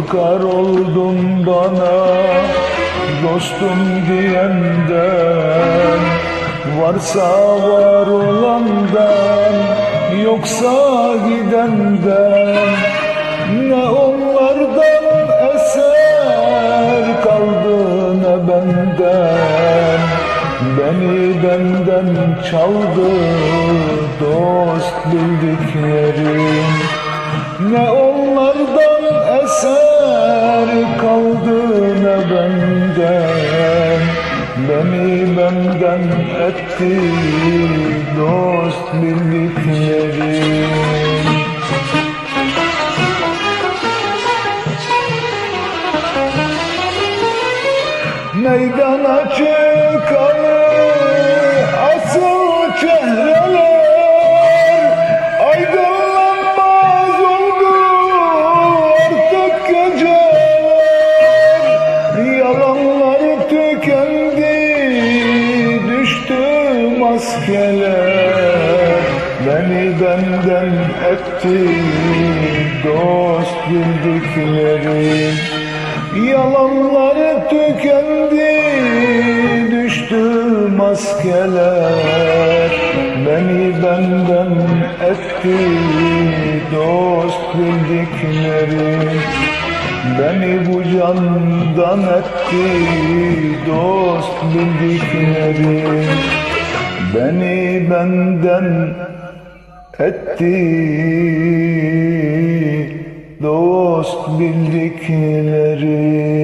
Korkar oldum bana dostum diyenden. Varsa var olandan yoksa gidenden. Ne onlardan eser kaldı ne benden. Beni benden çaldı dost bildiklerim benden Beni benden etti dost bildiklerim Meydana çıkalı maskeler Beni benden etti dost bildiklerim Yalanları tükendi düştü maskeler. Beni benden etti dost bildiklerim Beni bu candan etti dost bildiklerim Beni benden etti. Dost bildiklerim